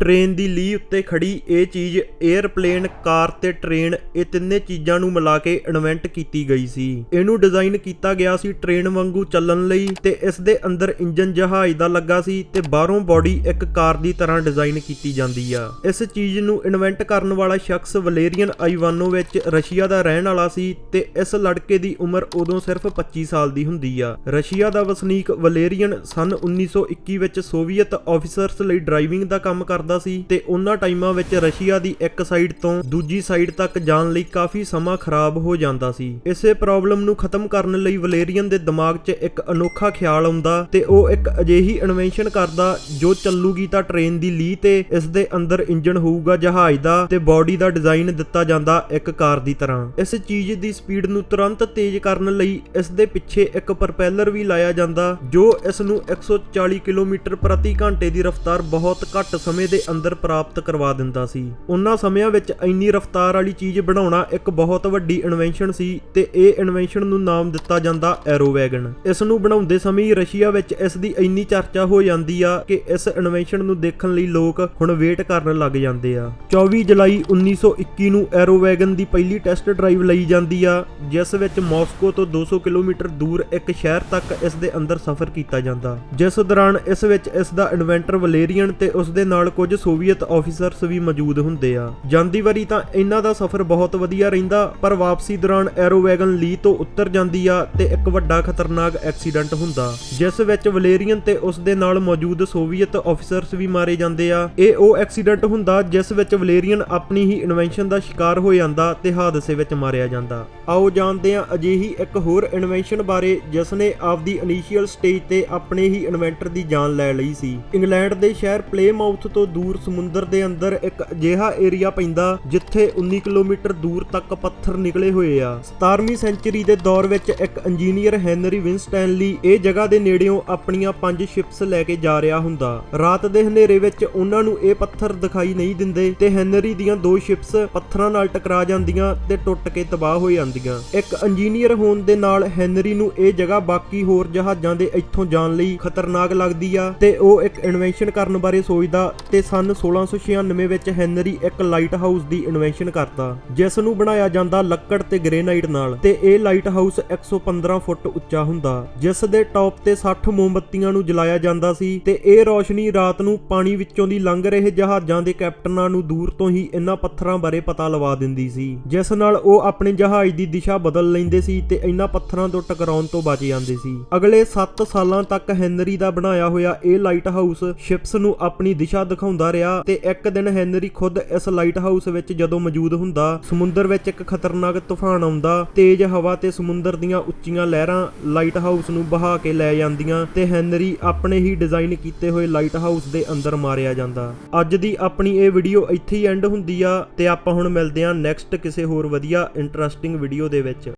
Train ਦੀ ਲੀਹ ਉੱਤੇ ਖੜੀ ਇਹ ਚੀਜ਼ 에ਅਰਪਲੇਨ ਕਾਰ ਤੇ ਟ੍ਰੇਨ ਇਹ ਤਿੰਨੇ ਚੀਜ਼ਾਂ ਨੂੰ ਮਿਲਾ ਕੇ ਇਨਵੈਂਟ ਕੀਤੀ ਗਈ ਸੀ। ਇਹਨੂੰ ਡਿਜ਼ਾਈਨ ਕੀਤਾ ਗਿਆ ਸੀ ਟ੍ਰੇਨ ਵਾਂਗੂ ਚੱਲਣ ਲਈ ਤੇ ਇਸ ਦੇ ਅੰਦਰ ਇੰਜਨ ਜਹਾਜ਼ ਦਾ ਲੱਗਾ ਸੀ ਤੇ ਬਾਹਰੋਂ ਬਾਡੀ ਇੱਕ ਕਾਰ ਦੀ ਤਰ੍ਹਾਂ ਡਿਜ਼ਾਈਨ ਕੀਤੀ ਜਾਂਦੀ ਆ। ਇਸ ਚੀਜ਼ ਨੂੰ ਇਨਵੈਂਟ ਕਰਨ ਵਾਲਾ ਸ਼ਖਸ ਵਲੇਰੀਅਨ ਆਈਵਾਨੋਵਿਚ ਰਸ਼ੀਆ ਦਾ ਰਹਿਣ ਵਾਲਾ ਸੀ ਤੇ ਇਸ ਲੜਕੇ ਦੀ ਉਮਰ ਉਦੋਂ ਸਿਰਫ 25 ਸਾਲ ਦੀ ਹੁੰਦੀ ਆ। ਰਸ਼ੀਆ ਦਾ ਵਸਨੀਕ ਵਲੇਰੀਅਨ ਸਨ 1921 ਵਿੱਚ ਸੋਵੀਅਤ ਆਫੀਸਰਸ ਲਈ ਡਰਾਈਵਿੰਗ ਦਾ ਕੰਮ ਕਰਦਾ ਸੀ ਤੇ ਉਹਨਾਂ ਟਾਈਮਾਂ ਵਿੱਚ ਰਸ਼ੀਆ ਦੀ ਇੱਕ ਸਾਈਡ ਤੋਂ ਦੂਜੀ ਸਾਈਡ ਤੱਕ ਜਾਣ ਲਈ ਕਾਫੀ ਸਮਾਂ ਖਰਾਬ ਹੋ ਜਾਂਦਾ ਸੀ। ਇਸੇ ਪ੍ਰੋਬਲਮ ਨੂੰ ਖਤਮ ਕਰਨ ਲਈ ਵਲੇਰੀਅਨ ਦੇ ਦਿਮਾਗ 'ਚ ਇੱਕ ਅਨੋਖਾ ਖਿਆਲ ਆਉਂਦਾ ਤੇ ਉਹ ਇੱਕ ਅਜਿਹੀ ਇਨਵੈਂਸ਼ਨ ਕਰਦਾ ਜੋ ਚੱਲੂਗੀ ਤਾਂ ਟ੍ਰੇਨ ਦੀ ਲੀ ਤੇ ਇਸ ਦੇ ਅੰਦਰ ਇੰਜਨ ਹੋਊਗਾ, ਜਹਾਜ਼ ਦਾ ਤੇ ਬਾਡੀ ਦਾ ਡਿਜ਼ਾਈਨ ਦਿੱਤਾ ਜਾਂਦਾ ਇੱਕ ਕਾਰ ਦੀ ਤਰ੍ਹਾਂ। ਇਸ ਚੀਜ਼ ਦੀ ਸਪੀਡ ਨੂੰ ਤੁਰੰਤ ਤੇਜ਼ ਕਰਨ ਲਈ ਇਸ ਦੇ ਪਿੱਛੇ ਇੱਕ ਪ੍ਰੋਪੈਲਰ ਵੀ ਲਾਇਆ ਜਾਂਦਾ ਜੋ ਇਸ ਨੂੰ 140 ਕਿਲੋਮੀਟਰ ਪ੍ਰਤੀ ਘੰਟੇ ਦੀ ਰਫ਼ਤਾਰ ਬਹੁਤ ਘੱਟ ਸਮੇਂ ਦੇ ਅੰਦਰ ਪ੍ਰਾਪਤ ਕਰਵਾ ਦਿੰਦਾ ਸੀ। ਉਹਨਾਂ ਸਮਿਆਂ ਵਿੱਚ ਇੰਨੀ ਰਫ਼ਤਾਰ ਵਾਲੀ ਚੀਜ਼ ਬਣਾਉਣਾ ਇੱਕ ਬਹੁਤ ਵੱਡੀ ਇਨਵੈਂਸ਼ਨ ਸੀ ਤੇ ਇਹ ਇਨਵੈਂਸ਼ਨ ਨੂੰ ਨਾਮ ਦਿੱਤਾ ਜਾਂਦਾ ਐਰੋਵੈਗਨ ਇਸ ਨੂੰ ਬਣਾਉਂਦੇ ਸਮੇਂ ਰਸ਼ੀਆ ਵਿੱਚ ਇਸ ਦੀ ਇੰਨੀ ਚਰਚਾ ਹੋ ਜਾਂਦੀ ਆ ਕਿ ਇਸ ਇਨਵੈਂਸ਼ਨ ਨੂੰ ਦੇਖਣ ਲਈ ਲੋਕ ਹੁਣ ਵੇਟ ਕਰਨ ਲੱਗ ਜਾਂਦੇ ਆ। 24 ਜੁਲਾਈ 1921 ਨੂੰ ਐਰੋਵੈਗਨ ਦੀ ਪਹਿਲੀ ਟੈਸਟ ਡਰਾਈਵ ਲਈ ਜਾਂਦੀ ਆ, ਜਿਸ ਵਿੱਚ ਮਾਸਕੋ ਤੋਂ 200 ਕਿਲੋਮੀਟਰ ਦੂਰ ਇੱਕ ਸ਼ਹਿਰ ਤੱਕ ਇਸ ਦੇ ਅੰਦਰ ਸਫ਼ਰ ਕੀਤਾ ਜਾਂਦਾ। ਜਿਸ ਦੌਰਾਨ ਇਸ ਵਿੱਚ ਇਸ ਦਾ ਇਨਵੈਂਟਰ ਵਲੇਰੀਅਨ ਤੇ ਉਸ ਦੇ ਨਾਲ ਕੁਝ ਸੋਵੀਅਤ ਆਫੀਸਰਸ ਵੀ ਮੌਜੂਦ ਹੁੰਦੇ ਆ। ਜਾਂਦੀ ਵਾਰੀ ਤਾਂ ਇਹਨਾਂ ਦਾ ਸਫ਼ਰ ਬਹੁਤ ਵਧੀਆ ਰਹਿੰਦਾ, ਪਰ ਵਾਪਸੀ ਦੌਰਾਨ ਐਰੋਵੈਗਨ ਲੀ ਤੋਂ ਉੱਤਰ ਜਾਂਦੀ ਆ ਤੇ ਇੱਕ ਵੱਡਾ ਖਤਰਨਾਕ ਐਕਸੀਡੈਂਟ ਹੁੰਦਾ। ਜਿਸ ਵਿੱਚ ਵਲੇਰੀਅਨ ਤੇ ਉਸ ਦੇ ਨਾਲ ਮੌਜੂਦ ਸੋਵੀਅਤ ਆਫੀਸਰਸ ਵੀ ਮਾਰੇ ਜਾਂਦੇ ਆ। ਇਹ ਉਹ ਐਕਸੀਡੈਂਟ ਹੁੰਦਾ ਜਿਸ ਵਿੱਚ ਵਲੇਰੀਅਨ ਆਪਣੀ ਹੀ ਇਨਵੈਂਸ਼ਨ ਦਾ ਸ਼ਿਕਾਰ ਹੋ ਜਾਂਦਾ ਤੇ ਹਾਦਸੇ ਵਿੱਚ ਮਾਰਿਆ ਜਾਂਦਾ। ਆਓ ਜਾਣਦੇ ਹਾਂ ਅਜਿਹੀ ਇੱਕ ਹੋਰ ਇਨਵੈਂਸ਼ਨ ਬਾਰੇ ਜਿਸ ਨੇ ਆਪਦੀ ਇਨੀਸ਼ੀਅਲ ਸਟੇਜ ਤੇ ਆਪਣੇ ਹੀ ਇਨਵੈਂਟਰ ਦੀ ਜਾਨ ਲੈ ਲਈ ਸੀ। ਇੰਗਲੈਂਡ ਦੇ ਸ਼ਹਿਰ ਪਲੇਮਾਊਥ ਤੋਂ ਦੂਰ ਸਮੁੰਦਰ ਦੇ ਅੰਦਰ ਇੱਕ ਅਜਿਹਾ ਏਰੀਆ ਪੈਂਦਾ ਜਿੱਥੇ 19 ਕਿਲੋਮੀਟਰ ਦੂਰ ਤੱਕ ਪੱਥਰ ਨਿਕਲੇ ਹੋਏ ਆ। 17ਵੀਂ ਸੈਂਚਰੀ ਦੇ ਦੌਰ ਵਿੱਚ ਇੱਕ ਇੰਜੀਨੀਅਰ ਹੈਨਰੀ ਵਿਨਸਟੈਨਲੀ ਇਹ ਜਗ੍ਹਾ ਦੇ ਨੇੜਿਓਂ ਆਪਣੀਆਂ ਪੰਜ ਸ਼ਿਪਸ ਲੈ ਕੇ ਜਾ ਰਿਹਾ ਹੁੰਦਾ। ਰਾਤ ਦੇ ਹਨੇਰੇ ਵਿੱਚ ਉਹਨਾਂ ਨੂੰ ਇਹ ਪੱਥਰ ਦਿਖਾਈ ਨਹੀਂ ਦਿੰਦੇ ਤੇ ਹੈਨਰੀ ਦੀਆਂ ਦੋ ਸ਼ਿਪਸ ਪੱਥਰਾਂ ਨਾਲ ਟਕਰਾ ਜਾਂਦੀਆਂ ਤੇ ਟੁੱਟ ਕੇ ਤਬਾਹ ਹੋ ਜਾਂਦੀਆਂ। ਇੱਕ ਇੰਜੀਨੀਅਰ ਹੋਣ ਦੇ ਨਾਲ ਹੈਨਰੀ ਨੂੰ ਇਹ ਜਗ੍ਹਾ ਬਾਕੀ ਹੋਰ ਜਹਾਜ਼ਾਂ ਦੇ ਇੱਥੋਂ ਜਾਣ ਲਈ ਖਤਰਨਾਕ ਲੱਗਦੀ ਆ ਤੇ ਉਹ ਇੱਕ ਇਨਵੈਂਸ਼ਨ ਕਰਨ ਬਾਰੇ ਸੋਚਦਾ ਤੇ ਸਨ 1696 ਵਿੱਚ ਹੈਨਰੀ ਇੱਕ ਲਾਈਟ ਹਾਊਸ ਦੀ ਇਨਵੈਂਸ਼ਨ ਕਰਦਾ ਜਿਸ ਨੂੰ ਬਣਾਇਆ ਜਾਂਦਾ ਲੱਕੜ ਤੇ ਗ੍ਰੇਨਾਈਟ ਨਾਲ ਤੇ ਇਹ ਲਾਈਟ ਹਾਊਸ 115 ਫੁੱਟ ਉੱਚਾ ਹੁੰਦਾ, ਜਿਸ ਦੇ ਟੌਪ ਤੇ 60 ਮੋਮਬੱਤੀਆਂ ਨੂੰ ਜਲਾਇਆ ਜਾਂਦਾ ਸੀ ਤੇ ਇਹ ਰੋਸ਼ਨੀ ਰਾਤ ਨੂੰ ਪਾਣੀ ਵਿੱਚੋਂ ਦੀ ਲੰਘ ਰਹੇ ਜਹਾਜ਼ਾਂ ਦੇ ਕੈਪਟਨਾਂ ਨੂੰ ਦੂਰ ਤੋਂ ਹੀ ਇਹਨਾਂ ਪੱਥਰਾਂ ਬਾਰੇ ਪਤਾ ਲਵਾ ਦਿੰਦੀ ਸੀ, ਜਿਸ ਨਾਲ ਉਹ ਆਪਣੇ ਜਹਾਜ਼ ਦੀ ਦਿਸ਼ਾ ਬਦਲ ਲੈਂਦੇ ਸੀ ਤੇ ਇਹਨਾਂ ਪੱਥਰਾਂ ਤੋਂ ਟਕਰਾਉਣ ਤੋਂ ਬਚ ਜਾਂਦੇ ਸੀ। ਅਗਲੇ 7 ਸਾਲਾਂ ਤੱਕ ਹੈਨਰੀ ਦਾ ਬਣਾਇਆ ਹੋਇਆ ਇਹ ਲਾਈਟ ਹਾਊਸ ਸ਼ਿਪਸ ਨੂੰ ਆਪਣੀ ਦਿਸ਼ਾ ਹੁੰਦਾ ਰਿਹਾ ਤੇ ਇੱਕ ਦਿਨ ਹੈਨਰੀ ਖੁਦ ਇਸ ਲਾਈਟ ਹਾਊਸ ਵਿੱਚ ਜਦੋਂ ਮੌਜੂਦ ਹੁੰਦਾ, ਸਮੁੰਦਰ ਵਿੱਚ ਇੱਕ ਖਤਰਨਾਕ ਤੂਫਾਨ ਆਉਂਦਾ, ਤੇਜ਼ ਹਵਾ ਤੇ ਸਮੁੰਦਰ ਦੀਆਂ ਉੱਚੀਆਂ ਲਹਿਰਾਂ ਲਾਈਟ ਹਾਊਸ ਨੂੰ ਬਹਾ ਕੇ ਲੈ ਜਾਂਦੀਆਂ ਤੇ ਹੈਨਰੀ ਆਪਣੇ ਹੀ ਡਿਜ਼ਾਈਨ ਕੀਤੇ ਹੋਏ ਲਾਈਟ ਹਾਊਸ ਦੇ ਅੰਦਰ ਮਾਰਿਆ ਜਾਂਦਾ। ਅੱਜ ਦੀ ਆਪਣੀ ਇਹ ਵੀਡੀਓ ਇੱਥੇ ਹੀ ਐਂਡ ਹੁੰਦੀ ਆ ਤੇ ਆਪਾਂ ਹੁਣ ਮਿਲਦੇ ਹਾਂ ਨੈਕਸਟ ਕਿਸੇ ਹੋਰ ਵਧੀਆ ਇੰਟਰਸਟਿੰਗ ਵੀਡੀਓ ਦੇ ਵਿੱਚ।